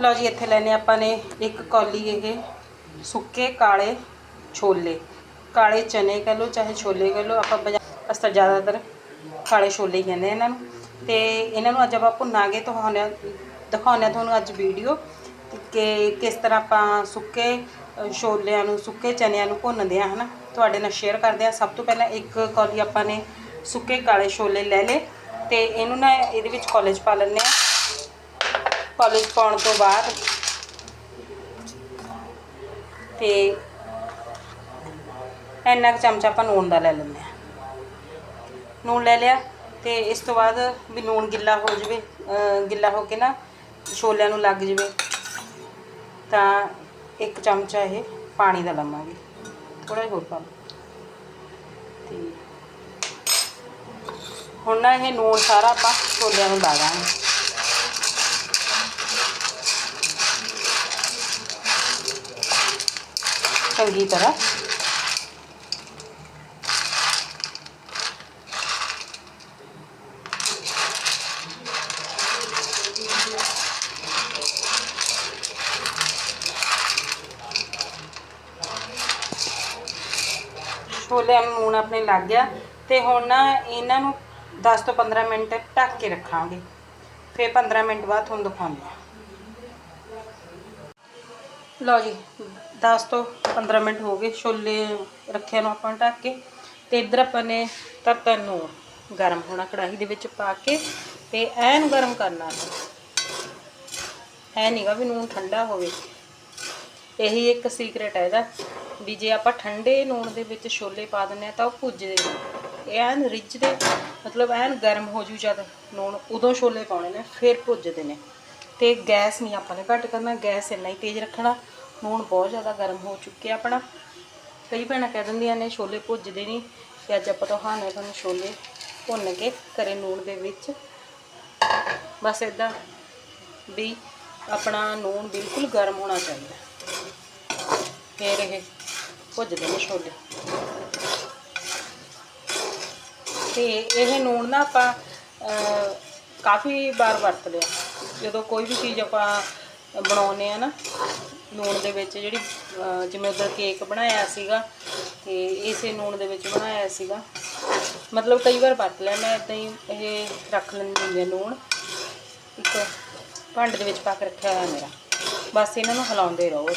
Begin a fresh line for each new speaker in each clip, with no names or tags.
ਲਓ ਜੀ, ਇੱਥੇ ਲੈਨੇ ਆਪਾਂ ਨੇ ਇੱਕ ਕੌਲੀ ਇਹ ਸੁੱਕੇ ਕਾਲੇ ਛੋਲੇ। ਕਾਲੇ ਚਨੇ ਕਹ ਲਓ, ਚਾਹੇ ਛੋਲੇ ਕਹ ਲਓ, ਆਪਾਂ ਬਜਾ- ਅਸੀਂ ਜ਼ਿਆਦਾਤਰ ਕਾਲੇ ਛੋਲੇ ਹੀ ਕਹਿੰਦੇ ਆ ਇਹਨਾਂ ਨੂੰ। ਤੇ ਇਹਨਾਂ ਨੂੰ ਅੱਜ ਆਪਾਂ ਭੁੰਨਾਂਗੇ ਤੁਹਾਨੂੰ ਦਿਖਾਉਂਦੇ ਹਾਂ ਤੁਹਾਨੂੰ ਅੱਜ ਵੀਡੀਓ ਕਿ ਕਿਸ ਤਰ੍ਹਾਂ ਆਪਾਂ ਸੁੱਕੇ ਛੋਲਿਆਂ ਨੂੰ, ਸੁੱਕੇ ਚਨਿਆਂ ਨੂੰ ਭੁੰਨਦੇ ਆ ਹਨਾ? ਤੁਹਾਡੇ ਨਾਲ ਸ਼ੇਅਰ ਕਰਦੇ ਆ ਸਭ ਤੋਂ ਪਹਿਲਾਂ ਇੱਕ ਕੌਲੀ ਆਪਾਂ ਨੇ ਸੁੱਕੇ ਕਾਲੇ ਛੋਲੇ ਲੈ ਲਏ ਤੇ ਇਹਨੂੰ ਨਾ ਇਹਦੇ ਵਿੱਚ ਕਾਲਜ ਪਾ ਲੈਂਦੇ ਆ ਕਾਲਜ ਪਾਉਣ ਤੋਂ ਬਾਅਦ। ਤੇ ਇੰਨਾ ਕੁ ਚਮਚਾ ਆਪਾਂ ਨੂਣ ਦਾ ਲੈ ਲੈਂਦੇ ਆ ਨੂਣ ਲੈ ਲਿਆ ਤੇ ਇਸ ਤੋਂ ਬਾਅਦ ਵੀ ਨੂਣ ਗਿੱਲਾ ਹੋ ਜਵੇ ਗਿੱਲਾ ਹੋ ਕੇ ਨਾ ਛੋਲਿਆਂ ਨੂੰ ਲੱਗ ਜਵੇ, ਤਾਂ ਇੱਕ ਚਮਚਾ ਇਹ ਪਾਣੀ ਦਾ ਲਵਾਂਗੇ। ਥੋੜਾ ਜਿਹਾ ਹੋਰ ਪਾ ਤੇ ਹੁਣ ਨਾ ਇਹ ਨੂਣ ਸਾਰਾ ਆਪਾਂ ਛੋਲਿਆਂ ਨੂੰ ਲਾ ਦਾਂਗੇ। ਚੰਗੀ ਤਰ੍ਹਾਂ। ਛੋਲਿਆਂ ਨੂੰ ਲੂਣ ਆਪਣੇ ਲੱਗ ਗਿਆ ਤੇ ਹੁਣ ਨਾ ਇਹਨਾਂ ਨੂੰ 10 ਤੋਂ 15 ਮਿੰਟ ਢੱਕ ਕੇ ਰੱਖਾਂਗੇ। ਫਿਰ 15 ਮਿੰਟ ਬਾਅਦ ਤੁਹਾਨੂੰ ਦਿਖਾਉਂਦੇ ਹਾਂ। ਲਓ ਜੀ 10 ਤੋਂ 15 ਮਿੰਟ ਹੋ ਗਏ, ਛੋਲੇ ਰੱਖਿਆ ਨੂੰ ਆਪਾਂ ਢੱਕ ਕੇ ਤੇ ਇੱਧਰ ਆਪਾਂ ਨੇ ਤੱਤਾ ਨੂੰ ਗਰਮ ਹੋਣਾ ਕੜਾਹੀ ਦੇ ਵਿੱਚ ਪਾ ਕੇ ਤੇ ਐਨ ਗਰਮ ਕਰਨਾ ਹੈ ਨਹੀਂਗਾ ਵੀ ਨੂਨ ਠੰਡਾ ਹੋਵੇ। ਇਹੀ ਇੱਕ ਸੀਕ੍ਰੇਟ ਹੈ ਇਹਦਾ, ਵੀ ਜੇ ਆਪਾਂ ਠੰਡੇ ਨੂਣ ਦੇ ਵਿੱਚ ਛੋਲੇ ਪਾ ਦਿੰਦੇ ਆ ਤਾਂ ਉਹ ਭੁੱਜਦੇ ਨਹੀਂ ਇਹ ਐਨ ਰਿੱਝਦੇ, ਮਤਲਬ ਐਨ ਗਰਮ ਹੋ ਜੂ ਜਦ ਨੂਣ ਉਦੋਂ ਛੋਲੇ ਪਾਉਣੇ ਨੇ, ਫਿਰ ਭੁੱਜਦੇ ਨੇ। ਤੇ ਗੈਸ ਨਹੀਂ ਆਪਾਂ ਨੇ ਘੱਟ ਕਰਨਾ, ਗੈਸ ਇੰਨਾ ਹੀ ਤੇਜ਼ ਰੱਖਣਾ। ਨੂਣ ਬਹੁਤ ਜ਼ਿਆਦਾ ਗਰਮ ਹੋ ਚੁੱਕਿਆ ਆਪਣਾ। ਕਈ ਭੈਣਾਂ ਕਹਿ ਦਿੰਦੀਆਂ ਨੇ ਛੋਲੇ ਭੁੱਜਦੇ ਨਹੀਂ। ਤੇ ਅੱਜ ਆਪਾਂ ਤੁਹਾਨੂੰ ਤੁਹਾਨੂੰ ਛੋਲੇ ਭੁੰਨ ਕੇ ਕਰੇ ਨੂਣ ਦੇ ਵਿੱਚ। ਬਸ ਇਦਾਂ ਵੀ ਆਪਣਾ ਨੂਣ ਬਿਲਕੁਲ ਗਰਮ ਹੋਣਾ ਚਾਹੀਦਾ। ਫਿਰ ਇਹ ਭੁੱਜਦੇ ਨੇ ਛੋਲੇ। ਤੇ ਇਹ ਨੂਣ ਨਾ ਆਪਾਂ ਕਾਫੀ ਵਾਰ ਵਰਤ ਲਿਆ। ਜਦੋਂ ਕੋਈ ਵੀ ਚੀਜ਼ ਆਪਾਂ ਬਣਾਉਨੇ ਆ ਨਾ ਨੂਣ ਦੇ ਵਿੱਚ ਜਿਹੜੀ ਜਿਵੇਂ ਉਧਰ ਕੇਕ ਬਣਾਇਆ ਸੀਗਾ ਤੇ ਇਸੇ ਨੂਣ ਦੇ ਵਿੱਚ ਬਣਾਇਆ ਸੀਗਾ। ਮਤਲਬ ਕਈ ਵਾਰ ਵਰਤ ਲਿਆ ਮੈਂ ਇਦਾਂ ਹੀ ਇਹ ਰੱਖ ਲੈਂਦੀ ਹੁੰਦੀ ਹਾਂ ਨੂਣ ਇੱਕ ਭਾਂਡੇ ਦੇ ਵਿੱਚ ਪਾ ਕੇ ਰੱਖਿਆ ਹੋਇਆ ਮੇਰਾ। ਬਸ ਇਹਨਾਂ ਨੂੰ ਹਿਲਾਉਂਦੇ ਰਹੋ।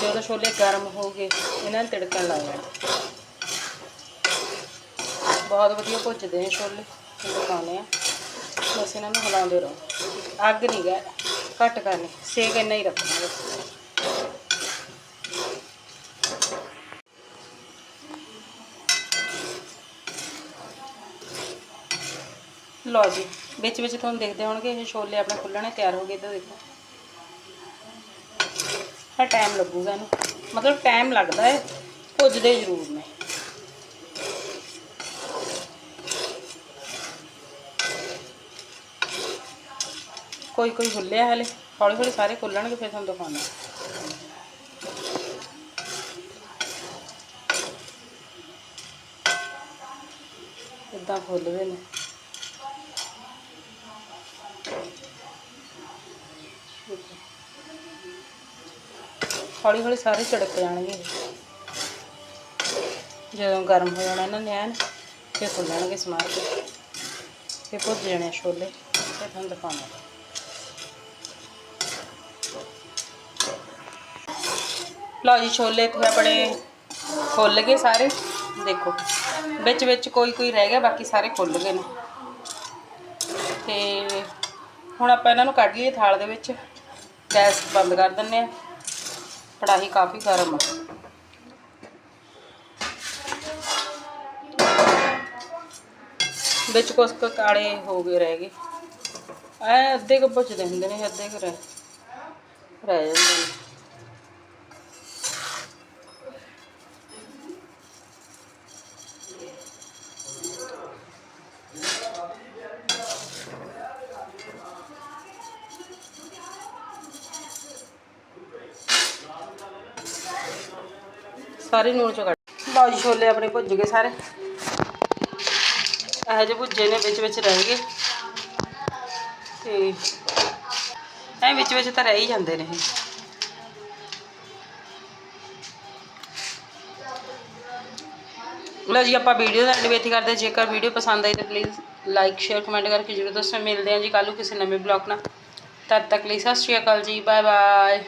ਜਦੋਂ ਛੋਲੇ ਗਰਮ ਹੋ ਗਏ, ਇਹਨਾਂ ਨੂੰ ਤਿੜਕਣ ਲੱਗ ਜਾਣਾ ਬਹੁਤ ਵਧੀਆ ਭੁੱਜਦੇ ਨੇ ਛੋਲੇ ਇਹ ਆ। ਬਸ ਇਹਨਾਂ ਨੂੰ ਹਿਲਾਉਂਦੇ ਰਹੋ। ਅੱਗ ਨਹੀਂ ਗਾ, ਘੱਟ ਕਰਨੀ, ਸੇਕ ਇੰਨਾ ਹੀ ਰੱਖਣਾ ਬਸ। ਲਓ ਜੀ, ਵਿੱਚ ਵਿੱਚ ਤੁਹਾਨੂੰ ਦੇਖਦੇ ਹੋਣਗੇ, ਇਹ ਛੋਲੇ ਆਪਣੇ ਖੁੱਲਣੇ ਤਿਆਰ ਹੋ ਗਏ ਤਾਂ ਦੇਖੋ। ਹਾਂ ਟਾਈਮ ਲੱਗੂਗਾ ਇਹਨੂੰ। ਮਤਲਬ ਟਾਈਮ ਲੱਗਦਾ ਹੈ ਭੁੱਜਦੇ ਜ਼ਰੂਰ ਨੇ। ਕੋਈ ਕੋਈ ਖੁੱਲਿਆ ਹਲੇ, ਹੌਲੀ ਹੌਲੀ ਸਾਰੇ ਖੁੱਲਣਗੇ ਫਿਰ ਤੁਹਾਨੂੰ ਦਿਖਾਉਣਾ ਇਦਾਂ ਖੁੱਲਦੇ ਨੇ। ਹੌਲੀ ਹੌਲੀ ਸਾਰੇ ਚੜਕ ਜਾਣਗੇ। ਜਦੋਂ ਗਰਮ ਹੋ ਜਾਣਾ ਇਹਨਾਂ ਨੇ ਐਨ ਫਿਰ ਖੁੱਲਣਗੇ ਸਮਾਰ ਕੇ ਫਿਰ ਭੁੱਜ ਜਾਣੇ ਛੋਲੇ, ਫਿਰ ਤੁਹਾਨੂੰ ਦਿਖਾਉਣਾ ਲਓ ਜੀ ਛੋਲੇ ਇੱਥੇ ਆਪਣੇ ਖੁੱਲ ਗਏ ਸਾਰੇ। ਦੇਖੋ, ਵਿੱਚ ਵਿੱਚ ਕੋਈ ਕੋਈ ਰਹਿ ਗਿਆ, ਬਾਕੀ ਸਾਰੇ ਖੁੱਲ ਗਏ ਨੇ। ਤੇ ਹੁਣ ਆਪਾਂ ਇਹਨਾਂ ਨੂੰ ਕੱਢ ਲਈਏ ਥਾਲ ਦੇ ਵਿੱਚ। ਗੈਸ ਬੰਦ ਕਰ ਦਿੰਨੇ ਆ ਕੜਾਹੀ ਕਾਫੀ ਗਰਮ ਆ। ਵਿੱਚ ਕੁਛ ਕੁ ਕਾਲੇ ਹੋ ਗਏ ਰਹਿ ਗਏ। ਐ ਅੱਧੇ ਕੁ ਭੁੱਜਦੇ ਹੁੰਦੇ ਨੇ, ਅੱਧੇ ਕੁ ਰਹਿ ਰਹਿ ਜਾਂਦੇ ਨੇ। सारे लून चो कौ छोले अपने भुज गए सारे। यह जो भुजे ने बिच बिच रह गए। बिच बिच तो रह ही जाते हैं। लो जी आप भीडियो बेती करते जेकर भीडियो पसंद आई तो प्लीज़ लाइक शेयर कमेंट करके ज़रूर दस मिलते हैं जी कल किसी नवे ब्लॉग न तद तक सत श्रीकाल जी बाय बाय